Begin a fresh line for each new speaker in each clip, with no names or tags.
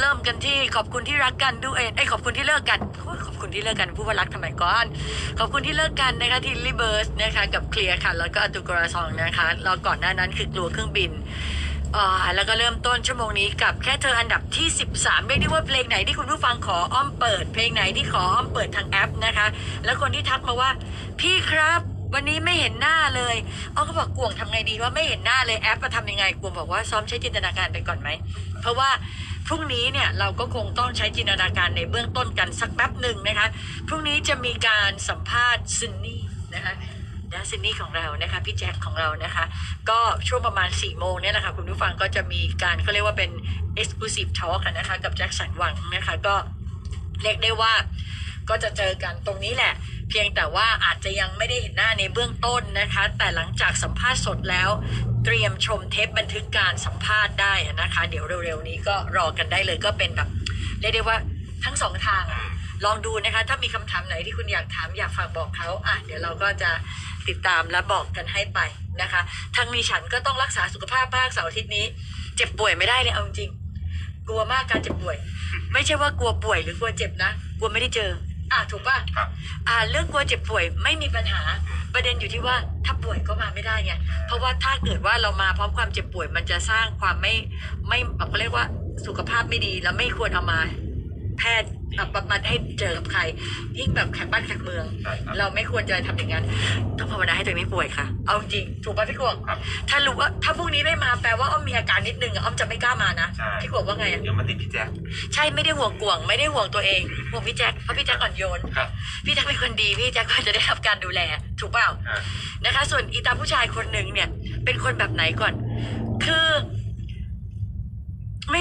เริ่มกันที่ขอบคุณที่รักกันด้วยไอ้ยขอบคุณที่เลิกกันขอบคุณที่เลิกกันพูดว่ารักทำไมก่อน ขอบคุณที่เลิกกันนะคะที่ลิเบิร์สนะคะกับเคลียร์ค่ะแล้วก็อตุกราซองนะคะแล้วก่อนหน้านั้นคือกลัวเครื่องบินอ่าแล้วก็เริ่มต้นชั่วโมงนี้กับแค่เธออันดับที่ 13เรียกได้ว่าเพลงไหนที่คุณผู้ฟังขออ้อมเปิด เพลงไหนที่ขออ้อมเปิดทางแอปนะคะ แล้วคนที่ทักมาว่า พี่ครับวันนี้ไม่เห็นหน้าเลยอ้อก็บอกกวงทำไงดีว่าไม่เห็นหน้าเลยแอปจะทำยังไงกวงบอกว่าซ้อมใช้จินตนาการไปก่อนไหม เพราะว่า พรุ่งนี้เนี่ยเราก็คงต้องใช้จินตนาการในเบื้องต้นกันสักแป๊บหนึ่งนะคะ พรุ่งนี้จะมีการสัมภาษณ์ซินนี่นะคะนะซินนี่ของเรานะคะพี่แจ็คของเรานะคะ ก็ช่วงประมาณ4ี่โมงเนี่ยแหละค่ะคุณผู้ฟังก็จะมีการเขาเรียกว่าเป็น exclusive talk อะนะคะกับแจ็คสันหวังนะคะก็เรียกได้ว่าก็จะเจอกันตรงนี้แหละ เพียงแต่ว่าอาจจะยังไม่ได้เห็นหน้าในเบื้องต้นนะคะ แต่หลังจากสัมภาษณ์สดแล้ว เตรียมชมเทปบันทึกการสัมภาษณ์ได้นะคะ เดี๋ยวเร็วๆนี้ก็รอกันได้เลยก็เป็นแบบเรียกได้ว่าทั้งสองทางอะลองดูนะคะ ถ้ามีคำถามไหนที่คุณอยากถามอยากฝากบอกเขาอะเดี๋ยวเราก็จะติดตามและบอกกันให้ไปนะคะทางนี้ฉันก็ต้องรักษาสุขภาพภาคเสาร์อาทิตย์นี้ เจ็บป่วยไม่ได้เลยเอาจริงๆกลัวมากการเจ็บป่วย ไม่ใช่ว่ากลัวป่วยหรือกลัวเจ็บนะ กลัวไม่ได้เจอ อะถูกป่ะ
ครับ
อ่าเรื่องกลัวเจ็บป่วยไม่มีปัญหาประเด็นอยู่ที่ว่าถ้าป่วยก็มาไม่ได้ไงเพราะว่าถ้าเกิดว่าเรามาพร้อมความเจ็บป่วยมันจะสร้างความไม่ไม่เขาเรียกว่าสุขภาพไม่ดีแล้วไม่ควรเอามา แพทย์เอามาให้เจอกับใครยิ่งแบบแขกบ้านแขกเมือง
ใช่ครับ
เราไม่ควรจะทำอย่างนั้นต้องภาวนาให้ตัวเองไม่ป่วยค่ะ เอาจริงถูกป่ะพี่กวง
ครับ
ถ้ารู้ว่าถ้าพรุ่งนี้ไม่มาแปลว่าอ้อมมีอาการนิดนึงอะอ้อมจะไม่กล้ามานะ
ใช่
พี่กวงว่าไงอะ
เดี๋ยวมาติดพี่แจ๊ค
ใช่ไม่ได้ห่วงกวง ไม่ได้ห่วงตัวเองห่วงพี่แจ็คเพราะพี่แจ็คอ่อนโยน
ครับ
พี่แจ็คเป็นคนดีพี่แจ็คก็จะได้รับการดูแล ถูกเปล่า
อ่า
นะคะ ส่วนอีตาผู้ชายคนหนึ่งเนี่ย เป็นคนแบบไหนก่อน คือไม่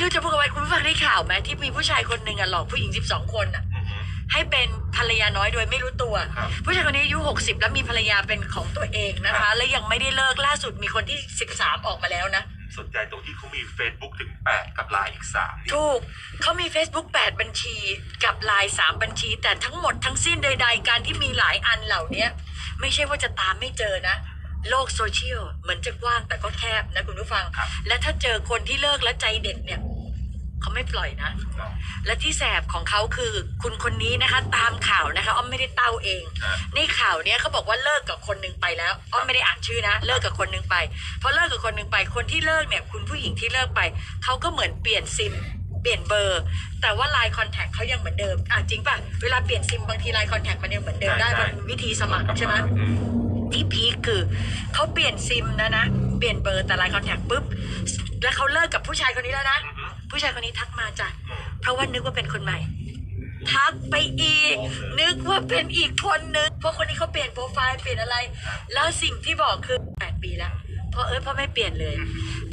รู้จะพูดกับไว้คุณผู้ฟังได้ข่าวไหมที่มีผู้ชายคนหนึ่งอะหลอกผู้หญิงสิบสองคนอะ
อือฮึ
ให้เป็นภรรยาน้อยโดยไม่รู้ตัว
ครับ
ผู้ชายคนนี้อายุหกสิบแล้วมีภรรยาเป็นของตัวเองนะ
ครั
คะ
บ
และยังไม่ได้เลิกล่าสุดมีคนที่สิบสามออกมาแล้วนะ
สนใจตรงที่เขามี Facebook ถึง 8 กับไลน์อีก3นี่
ถูกเขามี Facebook 8 บัญชีกับไลน์3บัญชี แต่ทั้งหมดทั้งสิ้นใด ๆ การที่มีหลายอันเหล่าเนี้ย ไม่ใช่ว่าจะตามไม่เจอนะ โลกโซเชียลเหมือนจะกว้างแต่ก็แคบนะคุณผู้ฟัง
ครับ
และถ้าเจอคนที่เลิกและใจเด็ดเนี่ย เขาไม่ปล่อยนะ
ถูกต้อง
และที่แสบของเขาคือคุณคนนี้นะคะ ตามข่าวนะคะอ้อมไม่ได้เต้าเอง
อ่า
ในข่าวเนี้ยเขาบอกว่าเลิกกับคนหนึ่งไปแล้วอ้อมไม่ได้อ่านชื่อนะ เลิกกับคนหนึ่งไปพอเลิกกับคนหนึ่งไปคนที่เลิกเนี่ย คุณผู้หญิงที่เลิกไปเขาก็เหมือนเปลี่ยนซิมเปลี่ยนเบอร์ แต่ว่าไลน์คอนแทคเขายังเหมือนเดิมอะจริงป่ะเวลาเปลี่ยนซิมบางทีไลน์คอนแทคมันยังเหมือนเดิมได้มันมีวิธีสมัครใช่ไหม
อืม
ที่พีคคือเขาเปลี่ยนซิมนะนะเปลี่ยนเบอร์แต่ไลน์คอนแทคปุ๊บแล้วเขาเลิกกับผู้ชายคนนี้แล้วนะ
อือฮึ
ผู้ชายคนนี้ทักมาจ้ะ
อืม
เพราะว่านึกว่าเป็นคนใหม่ ทักไปอีก นึกว่าเป็นอีกคนนึงเพราะคนนี้เขาเปลี่ยนโปรไฟล์เปลี่ยนอะไร แล้วสิ่งที่บอกคือแปดปีแล้วเพราะเออเพราะไม่เปลี่ยนเลย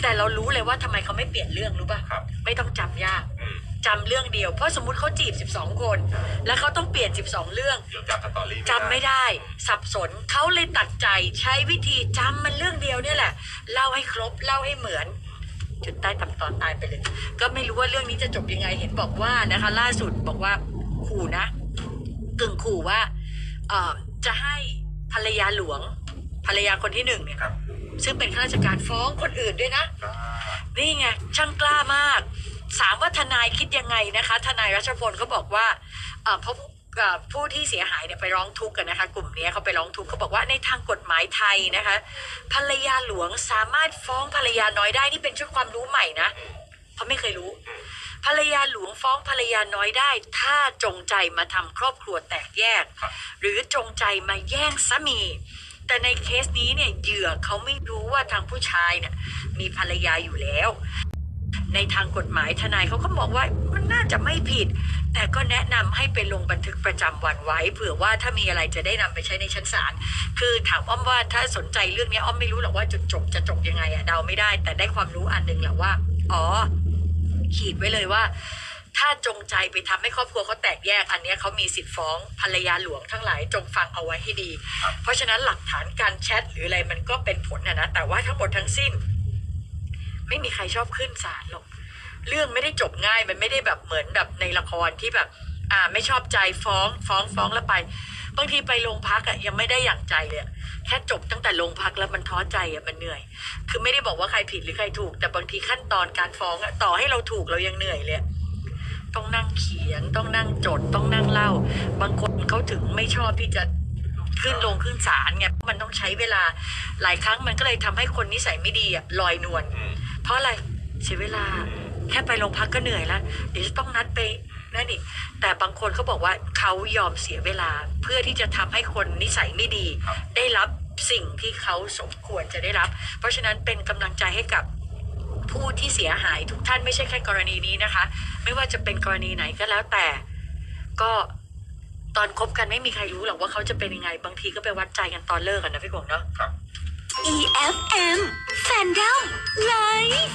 แต่เรารู้เลยว่าทำไมเขาไม่เปลี่ยนเรื่องรู้ป่ะ
ครับ
ไม่ต้องจำยาก
อืม
จำเรื่องเดียว เพราะสมมติเขาจีบ 12 คน แล้วเขาต้องเปลี่ยน 12 เรื่อง
เดี๋ยวจำสตอรี่
จำไม่ได้ สับสนเขาเลยตัดใจใช้วิธีจำมันเรื่องเดียวเนี่ยแหละ เล่าให้ครบ เล่าให้เหมือน จนใต้ตำตอนตายไปเลย ก็ไม่รู้ว่าเรื่องนี้จะจบยังไงเห็นบอกว่านะคะ ล่าสุดบอกว่าขู่นะกึ่งขู่ว่าเอ่อจะให้ภรรยาหลวง ภรรยาคนที่หนึ่งเนี่ย
ครับ
ซึ่งเป็นข้าราชการฟ้องคนอื่นด้วยนะ
อ่า
นี่ไงช่างกล้ามากถามว่าทนายคิดยังไงนะคะ ทนายรัชพลเขาบอกว่าเอ่อเพราะเอ่อ ผู้ที่เสียหายเนี่ยไปร้องทุกข์กันนะคะ กลุ่มนี้เขาไปร้องทุกข์เขาบอกว่าในทางกฎหมายไทยนะคะ ภรรยาหลวงสามารถฟ้องภรรยาน้อยได้นี่เป็นชุดความรู้ใหม่นะเพราะไม่เคยรู้ ภรรยาหลวงฟ้องภรรยาน้อยได้ ถ้าจงใจมาทำครอบครัวแตกแยก หรือจงใจมาแย่งสามี แต่ในเคสนี้เนี่ยเหยื่อเขาไม่รู้ว่าทางผู้ชายเนี่ยมีภรรยาอยู่แล้ว ในทางกฎหมายทนายเขาก็มองว่ามันน่าจะไม่ผิด แต่ก็แนะนำให้ไปลงบันทึกประจำวันไว้เผื่อว่าถ้ามีอะไรจะได้นำไปใช้ในชั้นศาลคือถามอ้อมว่าถ้าสนใจเรื่องนี้อ้อมไม่รู้หรอกว่าจุดจบจะจบยังไงอะเดาไม่ได้ แต่ได้ความรู้อันหนึ่งแหละว่า อ๋อ ขีดไว้เลยว่า ถ้าจงใจไปทำให้ครอบครัวเขาแตกแยกอันนี้เขามีสิทธิ์ฟ้องภรรยาหลวงทั้งหลายจงฟังเอาไว้ให้ดี เพราะฉะนั้นหลักฐานการแชทหรืออะไรมันก็เป็นผลนะนะแต่ว่าทั้งหมดทั้งสิ้น ไม่มีใครชอบขึ้นศาลหรอกเรื่องไม่ได้จบง่ายมันไม่ได้แบบเหมือนแบบในละครที่แบบอ่าไม่ชอบใจฟ้องฟ้องฟ้องแล้วไป บางทีไปโรงพักอะยังไม่ได้อย่างใจเลยอะแค่จบตั้งแต่โรงพักแล้วมันท้อใจอะมันเหนื่อย คือไม่ได้บอกว่าใครผิดหรือใครถูก แต่บางทีขั้นตอนการฟ้องอะต่อให้เราถูกเรายังเหนื่อยเลยต้องนั่งเขียนต้องนั่งจดต้องนั่งเล่า บางคนเขาถึงไม่ชอบที่จะขึ้นลงขึ้นศาลไงมันต้องใช้เวลาหลายครั้งมันก็เลยทำให้คนนิสัยไม่ดีอะลอยนวล เพราะอะไรเสียเวลาแค่ไปโรงพักก็เหนื่อยแล้วเดี๋ยวจะต้องนัดไปนั่นอีกแต่บางคนเขาบอกว่าเขายอมเสียเวลาเพื่อที่จะทำให้คนนิสัยไม่ดี
ครับ
ได้รับสิ่งที่เขาสมควรจะได้รับ เพราะฉะนั้นเป็นกำลังใจให้กับผู้ที่เสียหายทุกท่านไม่ใช่แค่กรณีนี้นะคะ ไม่ว่าจะเป็นกรณีไหนก็แล้วแต่ ก็ตอนคบกันไม่มีใครรู้หรอกว่าเขาจะเป็นยังไง บางทีก็ไปวัดใจกันตอนเลิกกันนะพี่กงเนาะ
ครับ
EFM Fandom Live